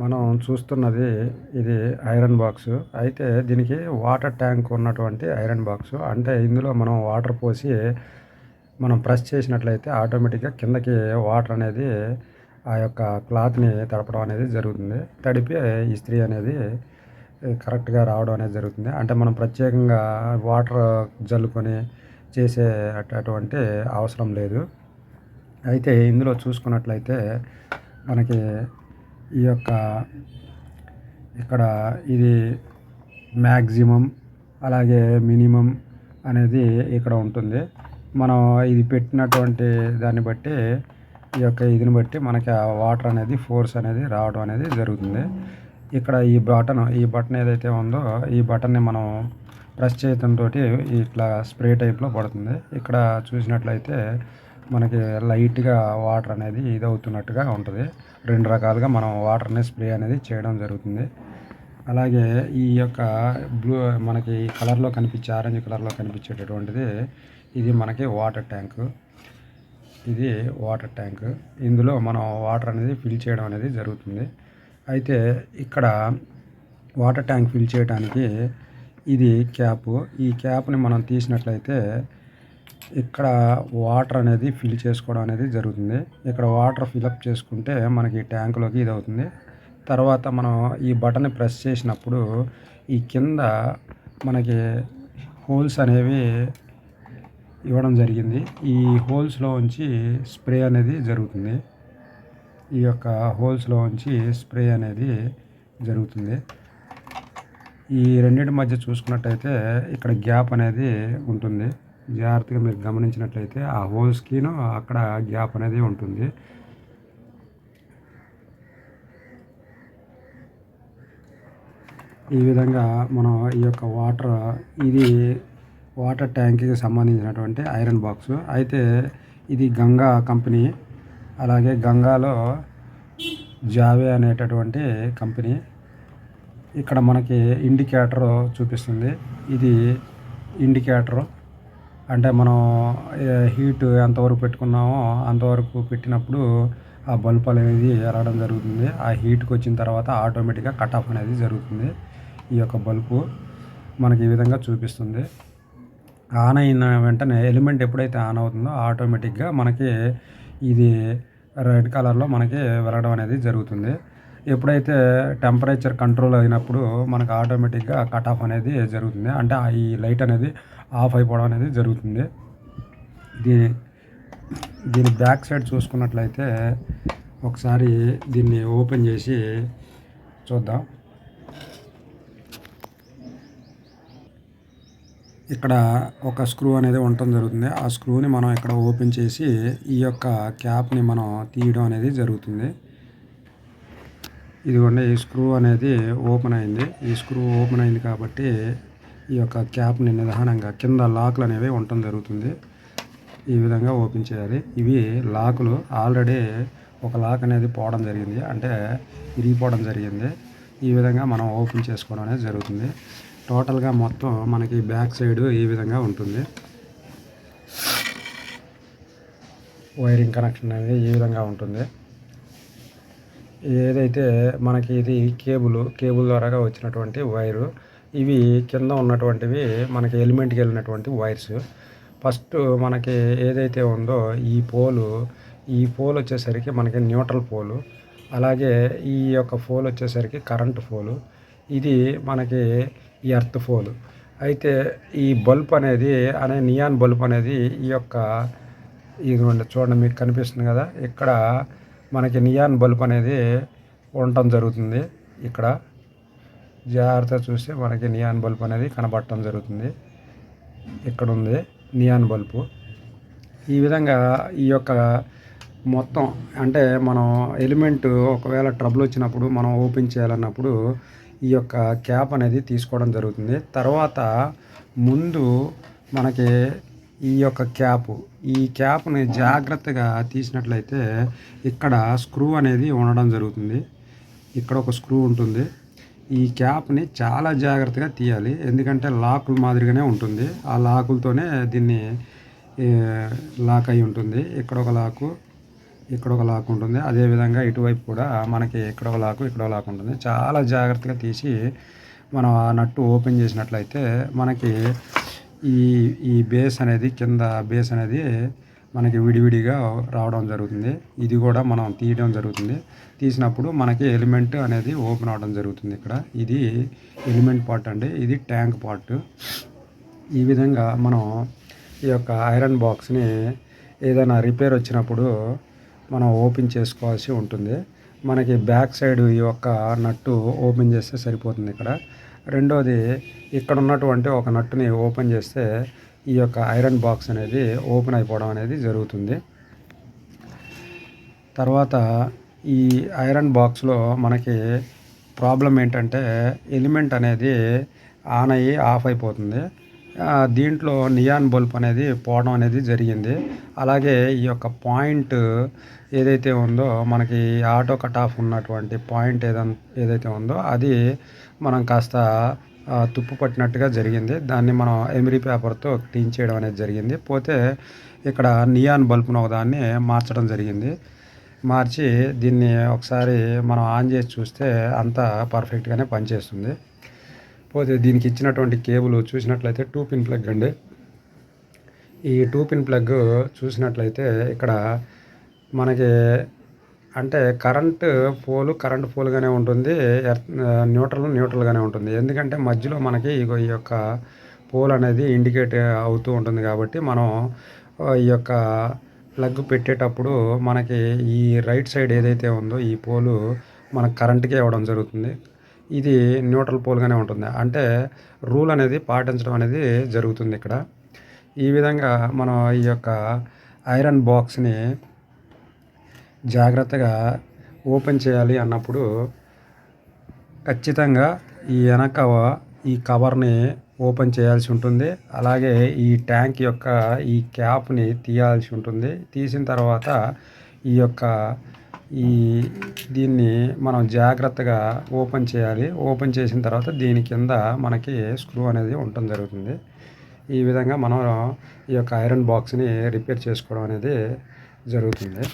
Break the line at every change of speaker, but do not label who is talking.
మనం చూస్తున్నది ఇది ఐరన్ బాక్స్. అయితే దీనికి వాటర్ ట్యాంక్ ఉన్నటువంటి ఐరన్ బాక్స్. అంటే ఇందులో మనం వాటర్ పోసి మనం ప్రెస్ చేసినట్లయితే ఆటోమేటిక్గా కిందకి వాటర్ అనేది ఆ యొక్క క్లాత్ని తడపడం అనేది జరుగుతుంది. తడిపి ఇస్త్రీ అనేది కరెక్ట్గా రావడం అనేది జరుగుతుంది. అంటే మనం ప్రత్యేకంగా వాటర్ జల్లుకొని చేసే అటువంటి అవసరం లేదు. అయితే ఇందులో చూసుకున్నట్లయితే మనకి ఈ యొక్క ఇక్కడ ఇది మ్యాక్సిమం అలాగే మినిమం అనేది ఇక్కడ ఉంటుంది. మనం ఇది పెట్టినటువంటి దాన్ని బట్టి ఈ యొక్క ఇదిని బట్టి మనకి ఆ వాటర్ అనేది ఫోర్స్ అనేది రావడం అనేది జరుగుతుంది. ఇక్కడ ఈ బటన్ ఈ బటన్ ఏదైతే ఉందో ఈ బటన్ని మనం ప్రెస్ చేయడంతో ఇట్లా స్ప్రే టైప్లో పడుతుంది. ఇక్కడ చూసినట్లయితే మనకి లైట్గా వాటర్ అనేది ఇది అవుతున్నట్టుగా ఉంటుంది. రెండు రకాలుగా మనం వాటర్ని స్ప్రే అనేది చేయడం జరుగుతుంది. అలాగే ఈ యొక్క బ్లూ మనకి కలర్లో కనిపించే ఆరెంజ్ కలర్లో కనిపించేటటువంటిది ఇది మనకి వాటర్ ట్యాంకు. ఇది వాటర్ ట్యాంక్. ఇందులో మనం వాటర్ అనేది ఫిల్ చేయడం అనేది జరుగుతుంది. అయితే ఇక్కడ వాటర్ ట్యాంక్ ఫిల్ చేయడానికి ఇది క్యాప్. ఈ క్యాప్ని మనం తీసినట్లయితే ఇక్కడ వాటర్ అనేది ఫిల్ చేసుకోవడం అనేది జరుగుతుంది. ఇక్కడ వాటర్ ఫిల్అప్ చేసుకుంటే మనకి ట్యాంకులోకి ఇది అవుతుంది. తర్వాత మనం ఈ బటన్ ప్రెస్ చేసినప్పుడు ఈ కింద మనకి హోల్స్ అనేవి ఇవ్వడం జరిగింది. ఈ హోల్స్లో ఉంచి స్ప్రే అనేది జరుగుతుంది. ఈ యొక్క హోల్స్లో ఉంచి స్ప్రే అనేది జరుగుతుంది. ఈ రెండింటి మధ్య చూసుకున్నట్టయితే ఇక్కడ గ్యాప్ అనేది ఉంటుంది. జాగ్రత్తగా మీరు గమనించినట్లయితే ఆ హోల్స్కిను అక్కడ గ్యాప్ అనేది ఉంటుంది. ఈ విధంగా మనం ఈ యొక్క వాటర్ ఇది వాటర్ ట్యాంక్కి సంబంధించినటువంటి ఐరన్ బాక్స్. అయితే ఇది గంగా కంపెనీ అలాగే గంగాలో జావే అనేటటువంటి కంపెనీ. ఇక్కడ మనకి ఇండికేటర్ చూపిస్తుంది. ఇది ఇండికేటరు. అంటే మనం హీట్ ఎంతవరకు పెట్టుకున్నామో అంతవరకు పెట్టినప్పుడు ఆ బల్బ్ అనేది ఎరగడం జరుగుతుంది. ఆ హీట్కి వచ్చిన తర్వాత ఆటోమేటిక్గా కట్ ఆఫ్ అనేది జరుగుతుంది. ఈ యొక్క బల్బు మనకి ఈ విధంగా చూపిస్తుంది. ఆన్ అయిన వెంటనే ఎలిమెంట్ ఎప్పుడైతే ఆన్ అవుతుందో ఆటోమేటిక్గా మనకి ఇది రెడ్ కలర్లో మనకి వెళ్ళడం అనేది జరుగుతుంది. ఎప్పుడైతే టెంపరేచర్ కంట్రోల్ అయినప్పుడు మనకు ఆటోమేటిక్గా కట్ ఆఫ్ అనేది జరుగుతుంది. అంటే ఈ లైట్ అనేది ఆఫ్ అయిపోవడం అనేది జరుగుతుంది. దీని దీని బ్యాక్ సైడ్ చూసుకున్నట్లయితే ఒకసారి దీన్ని ఓపెన్ చేసి చూద్దాం. ఇక్కడ ఒక స్క్రూ అనేది ఉండటం జరుగుతుంది. ఆ స్క్రూని మనం ఇక్కడ ఓపెన్ చేసి ఈ యొక్క క్యాప్ని మనం తీయడం అనేది జరుగుతుంది. ఇదిగోండి ఈ స్క్రూ అనేది ఓపెన్ అయింది. ఈ స్క్రూ ఓపెన్ అయింది కాబట్టి ఈ యొక్క క్యాప్ని నిదానంగా కింద లాక్లు అనేవి ఉండటం జరుగుతుంది. ఈ విధంగా ఓపెన్ చేయాలి. ఇవి లాకులు ఆల్రెడీ ఒక లాక్ అనేది పోవడం జరిగింది. అంటే విరిగిపోవడం జరిగింది. ఈ విధంగా మనం ఓపెన్ చేసుకోవడం అనేది జరుగుతుంది. టోటల్గా మొత్తం మనకి బ్యాక్ సైడ్ ఈ విధంగా ఉంటుంది. వైరింగ్ కనెక్షన్ అనేది ఈ విధంగా ఉంటుంది. ఏదైతే మనకి ఇది కేబుల్ కేబుల్ ద్వారాగా వచ్చినటువంటి వైరు ఇవి కింద ఉన్నటువంటివి మనకి ఎలిమెంట్కి వెళ్ళినటువంటి వైర్స్. ఫస్ట్ మనకి ఏదైతే ఉందో ఈ పోలు ఈ పోల్ వచ్చేసరికి మనకి న్యూట్రల్ పోలు అలాగే ఈ యొక్క పోల్ వచ్చేసరికి కరెంట్ పోలు ఇది మనకి ఎర్త్ ఫోలు అయితే ఈ బల్బ్ అనేది అనే నియాన్ బల్బ్ అనేది ఈ యొక్క ఇది చూడండి మీకు కనిపిస్తుంది కదా ఇక్కడ మనకి నియాన్ బల్బ్ అనేది ఉండటం జరుగుతుంది ఇక్కడ. జాగ్రత్త చూస్తే మనకి నియాన్ బల్బ్ అనేది కనబడటం జరుగుతుంది. ఇక్కడ ఉంది నియాన్ బల్బు. ఈ విధంగా ఈ యొక్క మొత్తం అంటే మనం ఎలిమెంట్ ఒకవేళ ట్రబుల్ వచ్చినప్పుడు మనం ఓపెన్ చేయాలన్నప్పుడు ఈ యొక్క క్యాప్ అనేది తీసుకోవడం జరుగుతుంది. తర్వాత ముందు మనకి ఈ యొక్క క్యాప్. ఈ క్యాప్ని జాగ్రత్తగా తీసినట్లయితే ఇక్కడ స్క్రూ అనేది ఉండడం జరుగుతుంది. ఇక్కడ ఒక స్క్రూ ఉంటుంది. ఈ క్యాప్ని చాలా జాగ్రత్తగా తీయాలి. ఎందుకంటే లాకుల మాదిరిగానే ఉంటుంది. ఆ లాకులతోనే దీన్ని లాక్ అయి ఉంటుంది. ఇక్కడ ఒక లాకు ఇక్కడ ఒక లాక్ ఉంటుంది. అదేవిధంగా ఇటువైపు కూడా మనకి ఇక్కడ ఒక లాకు ఇక్కడ ఒక లాక్ ఉంటుంది. చాలా జాగ్రత్తగా తీసి మనం ఆ నట్టు ఓపెన్ చేసినట్లయితే మనకి ఈ ఈ బేస్ అనేది కింద బేస్ అనేది మనకి విడివిడిగా రావడం జరుగుతుంది. ఇది కూడా మనం తీయడం జరుగుతుంది. తీసినప్పుడు మనకి ఎలిమెంట్ అనేది ఓపెన్ అవడం జరుగుతుంది ఇక్కడ. ఇది ఎలిమెంట్ పార్ట్ అండి. ఇది ట్యాంక్ పార్ట్. ఈ విధంగా మనం ఈ యొక్క ఐరన్ బాక్స్ని ఏదైనా రిపేర్ వచ్చినప్పుడు మనం ఓపెన్ చేసుకోవాల్సి ఉంటుంది. మనకి బ్యాక్ సైడ్ ఈ యొక్క నట్టు ఓపెన్ చేస్తే సరిపోతుంది ఇక్కడ. రెండోది ఇక్కడ ఉన్నటువంటి ఒక నట్టుని ఓపెన్ చేస్తే ఈ యొక్క ఐరన్ బాక్స్ అనేది ఓపెన్ అయిపోవడం అనేది జరుగుతుంది. తర్వాత ఈ ఐరన్ బాక్స్లో మనకి ప్రాబ్లం ఏంటంటే ఎలిమెంట్ అనేది ఆన్ అయ్యి ఆఫ్ అయిపోతుంది. దీంట్లో నియాన్ బల్బ్ అనేది పోవడం అనేది జరిగింది. అలాగే ఈ యొక్క పాయింట్ ఏదైతే ఉందో మనకి ఆటో కట్ ఆఫ్ ఉన్నటువంటి పాయింట్ ఏదన్ ఏదైతే ఉందో అది మనం కాస్త తుప్పు పట్టినట్టుగా జరిగింది. దాన్ని మనం ఎమిరీ పేపర్తో క్లీన్ చేయడం అనేది జరిగింది. పోతే ఇక్కడ నియాన్ బల్బ్ను ఒకదాన్ని మార్చడం జరిగింది. మార్చి దీన్ని ఒకసారి మనం ఆన్ చేసి చూస్తే అంతా పర్ఫెక్ట్గానే పనిచేస్తుంది. పోతే దీనికి ఇచ్చినటువంటి కేబుల్ చూసినట్లయితే టూ పిన్ ప్లగ్ అండి. ఈ టూ పిన్ ప్లగ్ చూసినట్లయితే ఇక్కడ మనకి అంటే కరెంటు పోలు కరెంట్ పోలుగానే ఉంటుంది ఎర్త్ న్యూట్రల్ న్యూట్రల్గానే ఉంటుంది. ఎందుకంటే మధ్యలో మనకి ఈ యొక్క పోల్ అనేది ఇండికేట్ అవుతూ ఉంటుంది కాబట్టి మనం ఈ యొక్క ప్లగ్ పెట్టేటప్పుడు మనకి ఈ రైట్ సైడ్ ఏదైతే ఉందో ఈ పోలు మనకు కరెంట్కే ఇవ్వడం జరుగుతుంది. ఇది న్యూట్రల్ పోల్గానే ఉంటుంది. అంటే రూల్ అనేది పాటించడం అనేది జరుగుతుంది ఇక్కడ. ఈ విధంగా మనం ఈ యొక్క ఐరన్ బాక్స్ని జాగ్రత్తగా ఓపెన్ చేయాలి అన్నప్పుడు ఖచ్చితంగా ఈ వెనక ఈ కవర్ని ఓపెన్ చేయాల్సి ఉంటుంది. అలాగే ఈ ట్యాంక్ యొక్క ఈ క్యాప్ని తీయాల్సి ఉంటుంది. తీసిన తర్వాత ఈ యొక్క ఈ దీన్ని మనం జాగ్రత్తగా ఓపెన్ చేయాలి. ఓపెన్ చేసిన తర్వాత దీని కింద మనకి స్క్రూ అనేది ఉండటం జరుగుతుంది. ఈ విధంగా మనం ఈ యొక్క ఐరన్ బాక్స్ని రిపేర్ చేసుకోవడం అనేది జరుగుతుంది.